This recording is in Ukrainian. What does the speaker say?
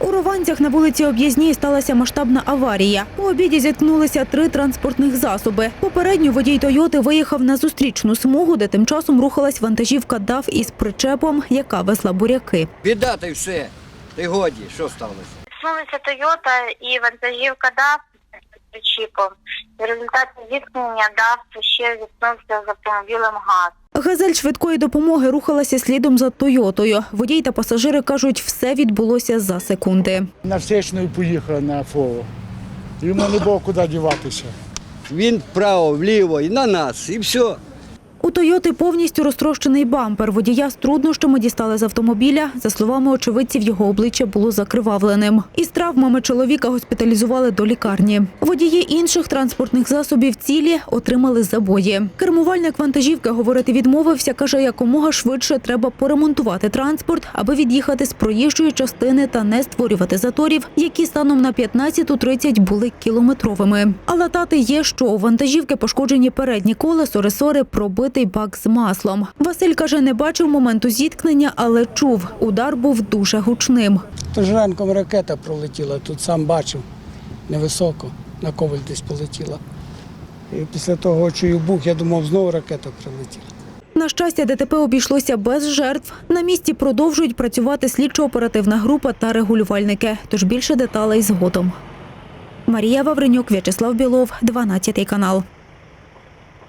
У Рованцях на вулиці Об'їзній сталася масштабна аварія. У обіді зіткнулися три транспортних засоби. Попередньо водій Тойоти виїхав на зустрічну смугу, де тим часом рухалась вантажівка ДАВ із причепом, яка везла буряки. Біда та все. ти годі, що сталося? Зіткнулися Тойота і вантажівка ДАФ з причіпом. В результаті зіткнення дав ще зіткнувся з автомобілем ГАЗ. Газель швидкої допомоги рухалася слідом за Тойотою. Водій та пасажири кажуть, все відбулося за секунди. На встречную поїхала на ФОВО. Йому не було куди діватися. Він вправо, вліво і на нас, і все. У Тойоти повністю розтрощений бампер. Водія з труднощами дістали з автомобіля. За словами очевидців, його обличчя було закривавленим. Із травмами чоловіка госпіталізували до лікарні. Водії інших транспортних засобів цілі отримали забої. Кермувальник вантажівки говорити відмовився. каже, якомога швидше треба поремонтувати транспорт, аби від'їхати з проїжджої частини та не створювати заторів, які станом на 15.30 були кілометровими. А латати є, що у вантажівки пошкоджені передні колесо, ресори, пробитий бак з маслом. Василь каже, не бачив моменту зіткнення, але чув, удар був дуже гучним. Тож ранком ракета пролетіла, тут сам бачив, невисоко, на коваль десь полетіла. І після того чую бух, я думав, знову ракета прилетіла. На щастя, ДТП обійшлося без жертв. На місці продовжують працювати слідчо-оперативна група та регулювальники. Тож більше деталей згодом. Марія Вавренюк, В'ячеслав Білов, 12 канал.